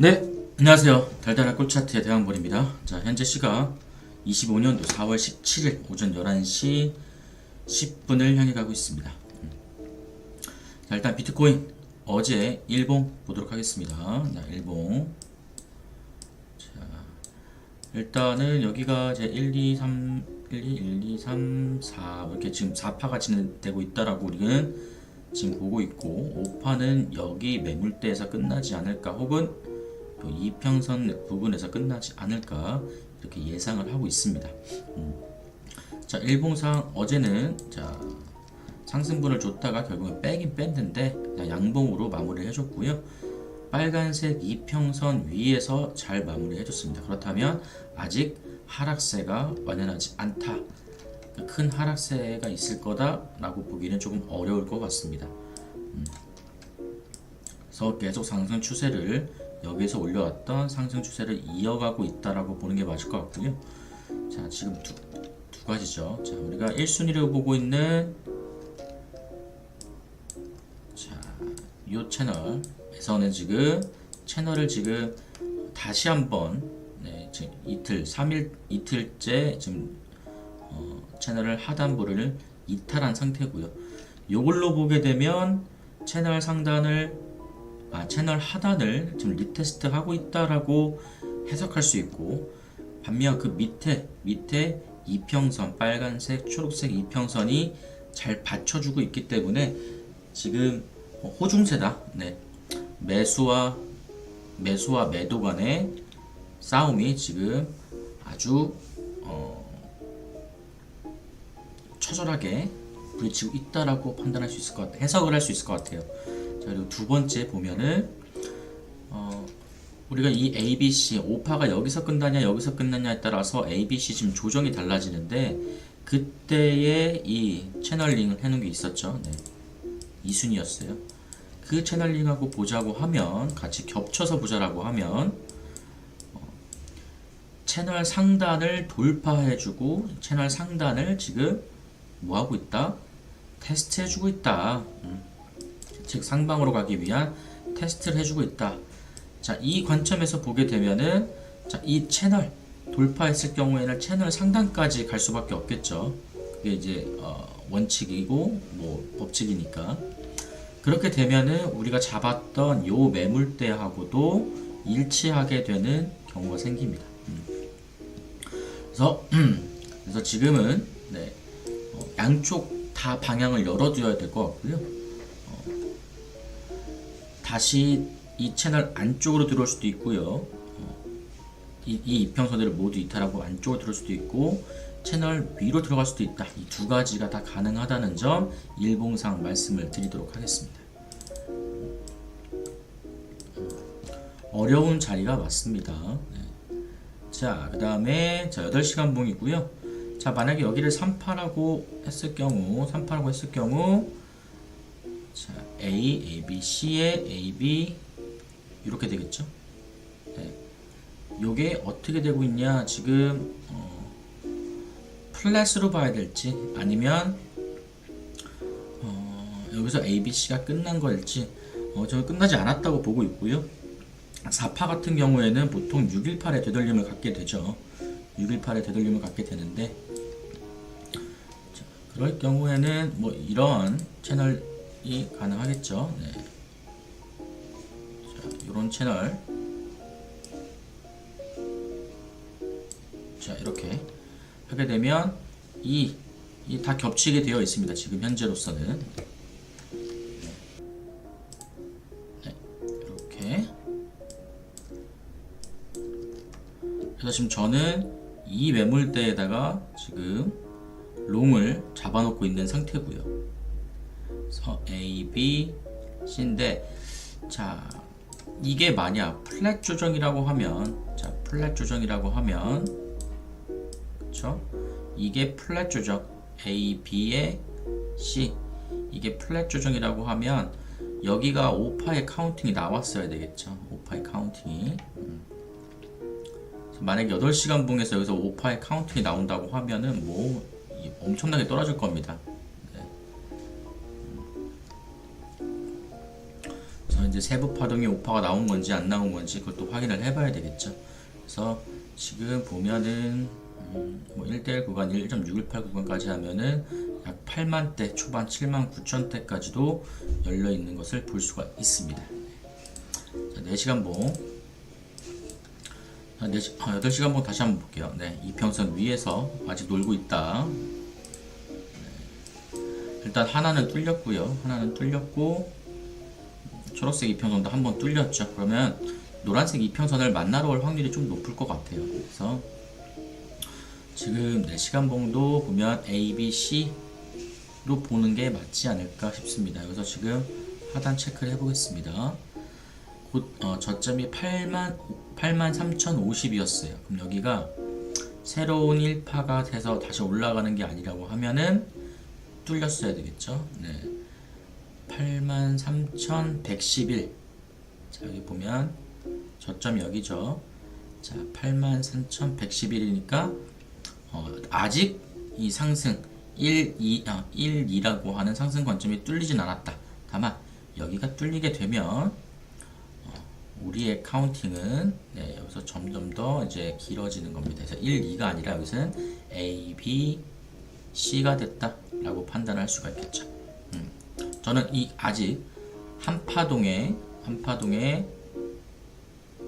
네, 안녕하세요. 달달한 꿀차트의 대왕볼입니다. 자, 현재 시각 25년도 4월 17일 오전 11시 10분을 향해 가고 있습니다. 음. 자, 일단 비트코인 어제 일봉 보도록 하겠습니다. 자, 일봉. 자, 일단은 여기가 이제 1, 2, 3, 1, 2, 1, 2, 3, 4 이렇게 지금 4파가 진행되고 있다라고 우리는 지금 보고 있고 5파는 여기 매물대에서 끝나지 않을까 혹은 또 이평선 부분에서 끝나지 않을까 이렇게 예상을 하고 있습니다. 음. 자 일봉상 어제는 자 상승분을 줬다가 결국은 빼긴 뺐는데 양봉으로 마무리를 해줬고요. 빨간색 이평선 위에서 잘 마무리 해줬습니다. 그렇다면 아직 하락세가 완연하지 않다. 큰 하락세가 있을 거다라고 보기는 조금 어려울 것 같습니다. 음. 그래서 계속 상승 추세를 여기서 올려왔던 상승 추세를 이어가고 있다라고 보는 게 맞을 것 같고요. 자, 지금 두, 두 가지죠. 자, 우리가 1순위를 보고 있는 자, 요 채널에서는 지금 채널을 지금 다시 한번 네, 지금 이틀, 3일 이틀째 지금 어, 채널을 하단부를 이탈한 상태고요. 요걸로 보게 되면 채널 상단을 아, 채널 하단을 지금 리테스트 하고 있다라고 해석할 수 있고 반면 그 밑에 밑에 이평선 빨간색 초록색 이평선이 잘 받쳐주고 있기 때문에 지금 어, 호중세다 네 매수와 매수와 매도 간의 싸움이 지금 아주 어, 처절하게 부딪히고 있다라고 판단할 수 있을 것 같아요. 해석을 할 수 있을 것 같아요. 자, 그리고 두 번째 보면은 어, 우리가 이 ABC 오파가 여기서 끝나냐 여기서 끝나냐에 따라서 ABC 지금 조정이 달라지는데 그때의 이 채널링을 해놓은 게 있었죠. 네. 이 순이었어요. 그 채널링하고 보자고 하면 같이 겹쳐서 보자라고 하면 어, 채널 상단을 돌파해주고 채널 상단을 지금 뭐 하고 있다? 테스트 해주고 있다. 음. 즉 상방으로 가기 위한 테스트를 해주고 있다. 자, 이 관점에서 보게 되면은 자, 이 채널 돌파했을 경우에는 채널 상단까지 갈 수밖에 없겠죠. 그게 이제 어, 원칙이고 뭐 법칙이니까. 그렇게 되면은 우리가 잡았던 요 매물대하고도 일치하게 되는 경우가 생깁니다. 음. 그래서 그래서 지금은 네, 어, 양쪽 다 방향을 열어두어야 될 것 같고요. 어, 다시 이 채널 안쪽으로 들어올 수도 있고요. 어, 이, 이 이평선들을 모두 이탈하고 안쪽으로 들어올 수도 있고 채널 위로 들어갈 수도 있다. 이 두 가지가 다 가능하다는 점 일봉상 말씀을 드리도록 하겠습니다. 어려운 자리가 맞습니다. 네. 자, 그 다음에 자 8시간 봉이고요. 자, 만약에 여기를 3파라고 했을 경우, 3파라고 했을 경우 자, A, A, B, C에 A, B 이렇게 되겠죠. 네. 요게 어떻게 되고 있냐? 지금 어, 플랫으로 봐야 될지 아니면 어, 여기서 A, B, C가 끝난 걸지 어, 저는 끝나지 않았다고 보고 있고요. 4파 같은 경우에는 보통 618의 되돌림을 갖게 되죠. 618의 되돌림을 갖게 되는데 자, 그럴 경우에는 뭐 이런 채널 이 가능하겠죠. 네. 자, 이런 채널 자 이렇게 하게 되면 이 이 다 겹치게 되어 있습니다. 지금 현재로서는 네, 이렇게 그래서 지금 저는 이 매물대에다가 지금 롱을 잡아놓고 있는 상태고요. A, B, C인데 자 이게 만약 플랫 조정이라고 하면 자 플랫 조정이라고 하면 그쵸? 이게 플랫 조정 A, B에 C 이게 플랫 조정이라고 하면 여기가 5파의 카운팅이 나왔어야 되겠죠 5파의 카운팅이 음. 만약 8시간 봉에서 여기서 5파의 카운팅이 나온다고 하면은 뭐 엄청나게 떨어질 겁니다. 이제 세부 파동이 오파가 나온 건지 안 나온 건지 그것도 확인을 해봐야 되겠죠. 그래서 지금 보면은 음, 뭐 1대1 구간 1.618 구간까지 하면은 약 8만 대 초반 7만 9천 대까지도 열려 있는 것을 볼 수가 있습니다. 자, 4시간 봉. 자, 4시, 아, 8시간 봉 다시 한번 볼게요. 네, 이평선 위에서 아직 놀고 있다. 네. 일단 하나는 뚫렸고요. 하나는 뚫렸고 초록색 이평선도 한 번 뚫렸죠. 그러면 노란색 이평선을 만나러 올 확률이 좀 높을 것 같아요. 그래서 지금 4시간 봉도 보면 A, B, C로 보는 게 맞지 않을까 싶습니다. 여기서 지금 하단 체크를 해보겠습니다. 곧 어, 저점이 8만 8만 3,050이었어요. 그럼 여기가 새로운 1파가 돼서 다시 올라가는 게 아니라고 하면은 뚫렸어야 되겠죠. 네. 83,111. 자, 여기 보면 저점이 여기죠. 자, 83,111이니까 어, 아직 이 상승 1, 2, 아, 1, 2라고 하는 상승 관점이 뚫리진 않았다. 다만 여기가 뚫리게 되면 어, 우리의 카운팅은 네, 여기서 점점 더 이제 길어지는 겁니다. 그래서 1, 2가 아니라 여기서는 A, B, C가 됐다라고 판단할 수가 있겠죠. 음. 저는 이 아직 한 파동에 한 파동에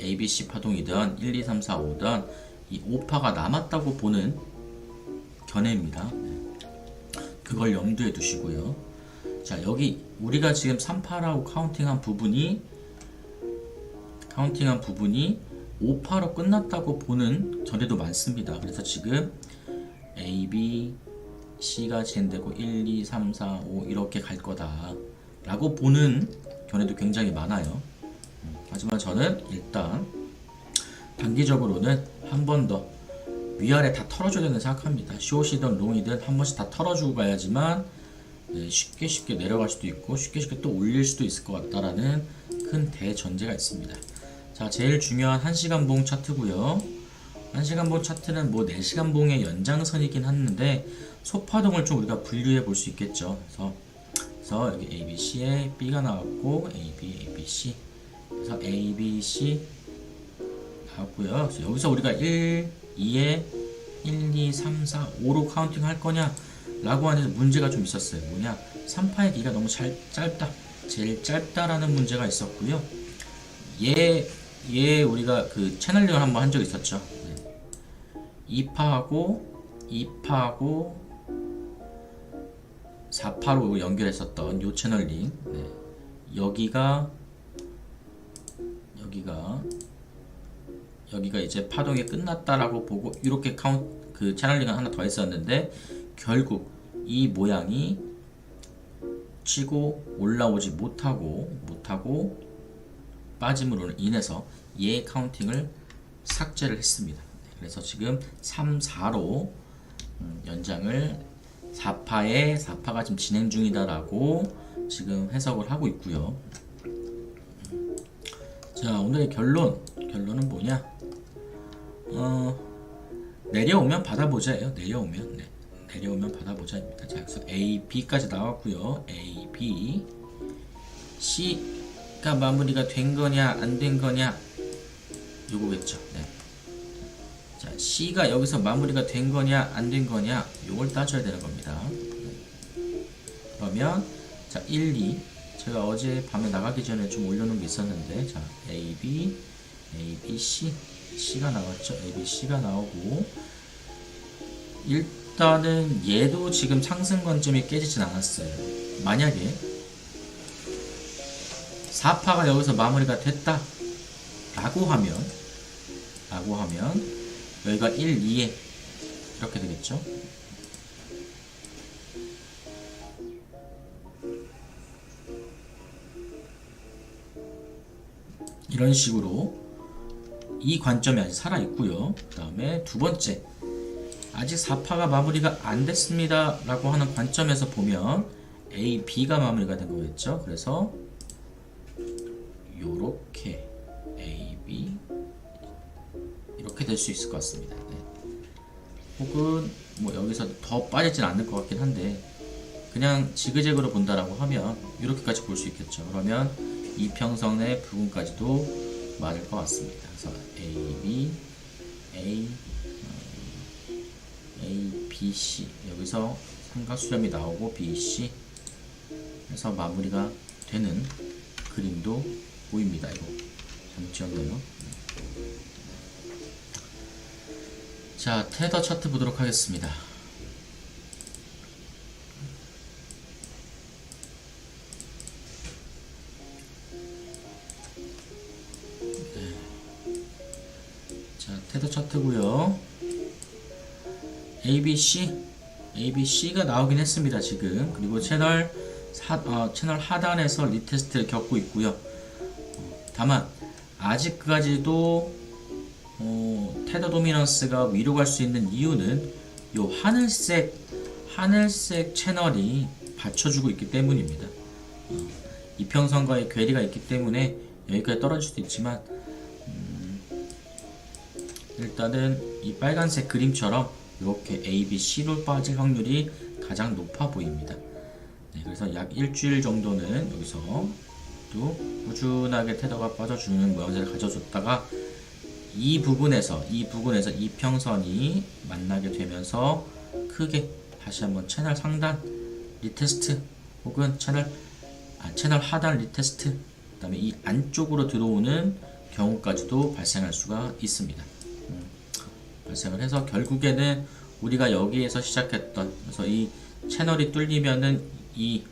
A, B, C 파동이든 1, 2, 3, 4, 5든 이 5파가 남았다고 보는 견해입니다. 네. 그걸 염두에 두시고요. 자, 여기 우리가 지금 3파라고 카운팅한 부분이 카운팅한 부분이 5파로 끝났다고 보는 견해도 많습니다. 그래서 지금 A, B, C가 진행되고 1, 2, 3, 4, 5 이렇게 갈 거다 라고 보는 견해도 굉장히 많아요. 음, 하지만 저는 일단 단기적으로는 한 번 더 위아래 다 털어줘야 된다고 생각합니다. 숏이든 롱이든 한 번씩 다 털어주고 가야지만 네, 쉽게 쉽게 내려갈 수도 있고 쉽게 쉽게 또 올릴 수도 있을 것 같다라는 큰 대전제가 있습니다. 자, 제일 중요한 1시간 봉 차트고요. 1시간 봉 차트는 뭐 4시간 봉의 연장선이긴 한데 소파동을 좀 우리가 분류해 볼 수 있겠죠. 그래서, 그래서 여기 A, B, C에 B가 나왔고 A, B, A, B, C 그래서 A, B, C 나왔고요. 그래서 여기서 우리가 1, 2에 1, 2, 3, 4, 5로 카운팅 할 거냐 라고 하는 문제가 좀 있었어요. 뭐냐 3파의 길이가 너무 잘, 짧다. 제일 짧다라는 문제가 있었고요. 얘, 얘 우리가 그 채널링을 한번 한적 있었죠. 네. 2파하고 2파하고 4파로 연결했었던 요 채널 링 네. 여기가 여기가 여기가 이제 파동이 끝났다라고 보고 이렇게 카운트 그 채널링을 하나 더 했었는데 결국 이 모양이 치고 올라오지 못하고 못하고 빠짐으로 인해서 얘 카운팅을 삭제를 했습니다. 그래서 지금 3, 4로 음, 연장을 4파에 4파가 지금 진행 중이다라고 지금 해석을 하고 있고요. 자 오늘의 결론 결론은 뭐냐? 어 내려오면 받아보자예요. 내려오면 네. 내려오면 받아보자입니다. 자 그래서 A, B까지 나왔고요. A, B, C가 마무리가 된 거냐 안 된 거냐 요거겠죠. 네. 자, C가 여기서 마무리가 된 거냐 안 된 거냐 요걸 따져야 되는 겁니다. 네. 그러면 자 1, 2 제가 어제 밤에 나가기 전에 좀 올려놓은 게 있었는데 자 A, B, A, B, C C가 나왔죠. A, B, C가 나오고 일단은 얘도 지금 상승 관점이 깨지진 않았어요. 만약에 4파가 여기서 마무리가 됐다 라고 하면 라고 하면 여기가 1, 2에 이렇게 되겠죠? 이런 식으로 이 관점이 아직 살아있고요. 그 다음에 두 번째 아직 4파가 마무리가 안 됐습니다 라고 하는 관점에서 보면 A, B가 마무리가 된 거겠죠? 그래서 이렇게 될 수 있을 것 같습니다. 네. 혹은 뭐 여기서 더 빠지진 않을 것 같긴 한데 그냥 지그재그로 본다라고 하면 이렇게까지 볼 수 있겠죠. 그러면 이평선의 부분까지도 맞을 것 같습니다. 그래서 A, B, A, 어, A, B, C 여기서 삼각수렴이 나오고 B, C 해서 마무리가 되는 그림도 보입니다. 이거 잘못 지었네요. 자, 테더 차트 보도록 하겠습니다. 자, 테더 차트고요. ABC, ABC가 나오긴 했습니다 지금. 그리고 채널 사, 어, 채널 하단에서 리테스트를 겪고 있고요. 어, 다만 아직까지도 어, 테더 도미넌스가 위로 갈 수 있는 이유는 요 하늘색 하늘색 채널이 받쳐주고 있기 때문입니다. 어, 이평선과의 괴리가 있기 때문에 여기까지 떨어질 수도 있지만 일단은 이 빨간색 그림처럼 이렇게 A, B, C로 빠질 확률이 가장 높아 보입니다. 네, 그래서 약 일주일 정도는 여기서 또 꾸준하게 테더가 빠져주는 모양새를 가져줬다가 이 부분에서 이 부분에서 이 평선이 만나게 되면서 크게 다시 한번 채널 상단 리테스트 혹은 채널 아, 채널 하단 리테스트 그다음에 이 안쪽으로 들어오는 경우까지도 발생할 수가 있습니다. 발생을 해서 결국에는 우리가 여기에서 시작했던 그래서 이 채널이 뚫리면은 이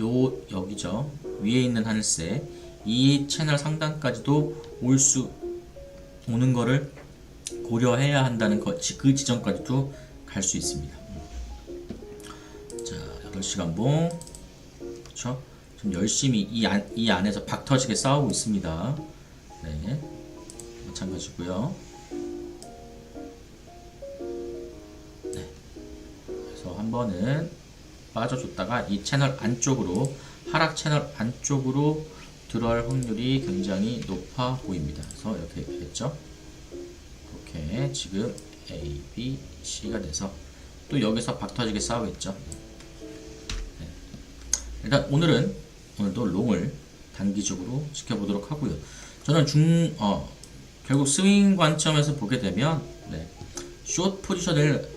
요 여기죠 위에 있는 하늘색 이 채널 상단까지도 올 수 오는 거를 고려해야 한다는 거, 그 지점까지도 갈 수 있습니다. 자, 8시간 봉. 그쵸? 좀 열심히 이, 안, 이 안에서 박 터지게 싸우고 있습니다. 네. 마찬가지고요. 그래서 한 번은 빠져줬다가 이 채널 안쪽으로 하락 채널 안쪽으로 들어갈 확률이 굉장히 높아 보입니다. 그래서 이렇게 됐죠. 이렇게 지금 A, B, C가 돼서 또 여기서 박터지게 싸우겠죠. 네. 일단 오늘은 오늘도 롱을 단기적으로 지켜보도록 하고요. 저는 중 어, 결국 스윙 관점에서 보게 되면 네, 숏 포지션을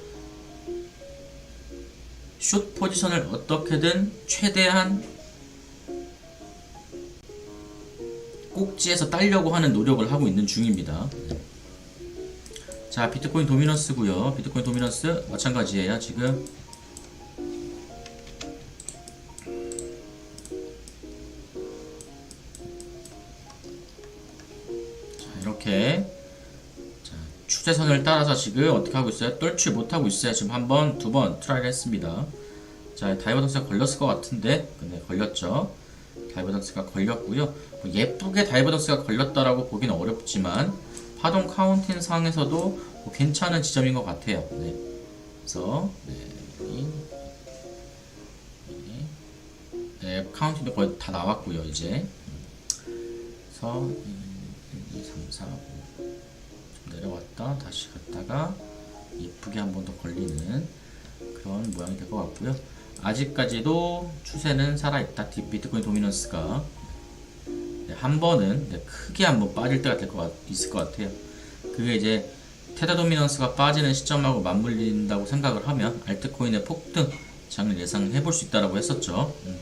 숏 포지션을 어떻게든 최대한 꼭지에서 따려고 하는 노력을 하고 있는 중입니다. 자, 비트코인 도미넌스고요. 비트코인 도미넌스 마찬가지예요. 지금 자, 이렇게 자, 추세선을 따라서 지금 어떻게 하고 있어요? 떨치 못하고 있어요. 지금 한 번, 두 번 트라이를 했습니다. 자, 다이버던스가 걸렸을 것 같은데, 근데 걸렸죠. 다이버던스가 걸렸고요. 뭐 예쁘게 다이버던스가 걸렸다라고 보기는 어렵지만 파동 카운팅 상에서도 뭐 괜찮은 지점인 것 같아요. 네. 그래서 네, 이, 이, 네, 카운팅도 거의 다 나왔고요. 이제 그래서 1, 2, 3, 4, 5좀 내려왔다 다시 갔다가 예쁘게 한 번 더 걸리는 그런 모양이 될 것 같고요. 아직까지도 추세는 살아있다. 디- 비트코인 도미넌스가 네, 한 번은 네, 크게 한번 빠질 때가 될 것 같, 있을 것 같아요. 그게 이제 테더 도미넌스가 빠지는 시점하고 맞물린다고 생각을 하면 알트코인의 폭등 장을 예상해 볼 수 있다라고 했었죠. 음,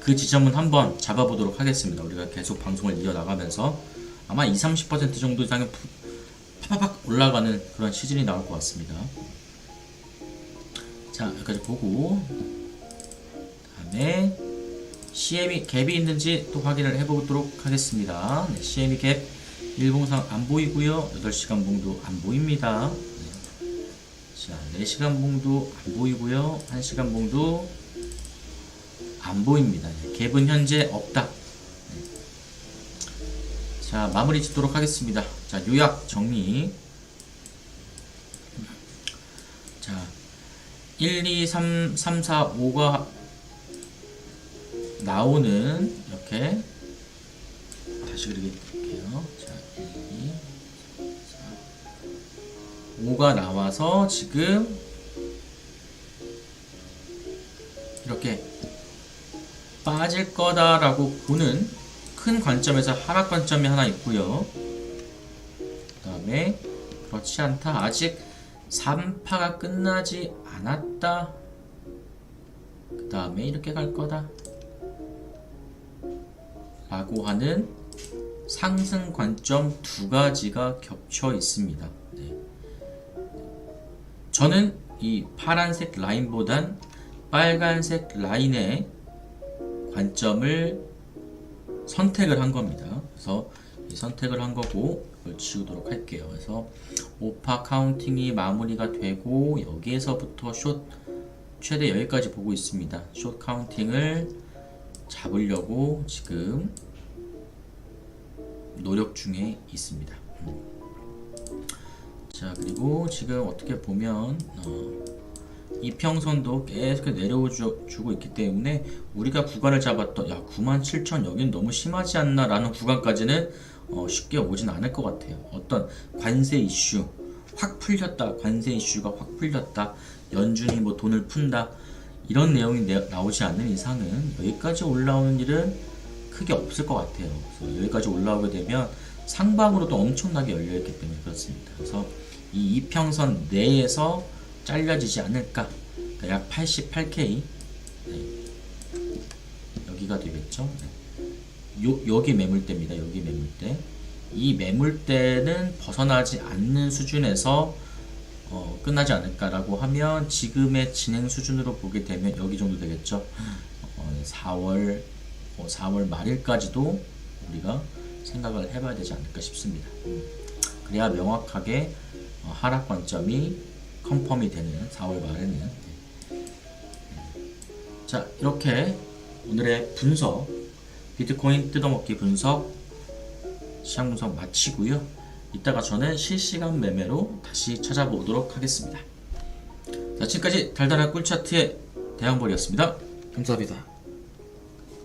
그 지점은 한번 잡아보도록 하겠습니다. 우리가 계속 방송을 이어나가면서 아마 20, 30% 정도 이상의 푸- 파파박 올라가는 그런 시즌이 나올 것 같습니다. 자, 여기까지 보고 다음에 CM이 갭이 있는지 또 확인을 해보도록 하겠습니다. 네, CM이 갭 일봉상 안 보이고요. 8시간 봉도 안 보입니다. 네. 자, 4시간 봉도 안 보이고요. 1시간 봉도 안 보입니다. 네, 갭은 현재 없다. 네. 자, 마무리 짓도록 하겠습니다. 자, 요약 정리. 자, 1, 2, 3, 3, 4, 5가 나오는 이렇게 다시 그리게요. 자, 1, 2, 3, 4, 5가 나와서 지금 이렇게 빠질 거다라고 보는 큰 관점에서 하락 관점이 하나 있고요. 그 다음에 그렇지 않다. 아직 3파가 끝나지 않았다. 그 다음에 이렇게 갈 거다. 라고 하는 상승 관점 두 가지가 겹쳐 있습니다. 네. 저는 이 파란색 라인보단 빨간색 라인의 관점을 선택을 한 겁니다. 그래서 이 선택을 한 거고 이걸 지우도록 할게요. 그래서 오파 카운팅이 마무리가 되고 여기에서부터 숏 최대 여기까지 보고 있습니다. 숏 카운팅을 잡으려고 지금 노력 중에 있습니다. 음. 자 그리고 지금 어떻게 보면 어, 이평선도 계속 내려주고 있기 때문에 우리가 구간을 잡았던 야 97,000 여긴 너무 심하지 않나 라는 구간까지는 어, 쉽게 오진 않을 것 같아요 어떤 관세 이슈 확 풀렸다 관세 이슈가 확 풀렸다 연준이 뭐 돈을 푼다 이런 내용이 내- 나오지 않는 이상은 여기까지 올라오는 일은 크게 없을 것 같아요. 그래서 여기까지 올라오게 되면 상방으로도 엄청나게 열려있기 때문에 그렇습니다. 그래서 이 이평선 내에서 잘려지지 않을까. 그러니까 약 88K 네. 여기가 되겠죠? 네. 요, 여기 매물대입니다. 여기 매물대. 이 매물대는 벗어나지 않는 수준에서 어, 끝나지 않을까라고 하면 지금의 진행 수준으로 보게 되면 여기 정도 되겠죠 어, 4월 어, 4월 말일까지도 우리가 생각을 해봐야 되지 않을까 싶습니다 음. 그래야 명확하게 어, 하락 관점이 컨펌이 되는 4월 말에는 네. 자 이렇게 오늘의 분석 비트코인 뜯어먹기 분석 시장 분석 마치고요 이따가 저는 실시간 매매로 다시 찾아보도록 하겠습니다. 자 지금까지 달달한 꿀차트의 대항벌이었습니다. 감사합니다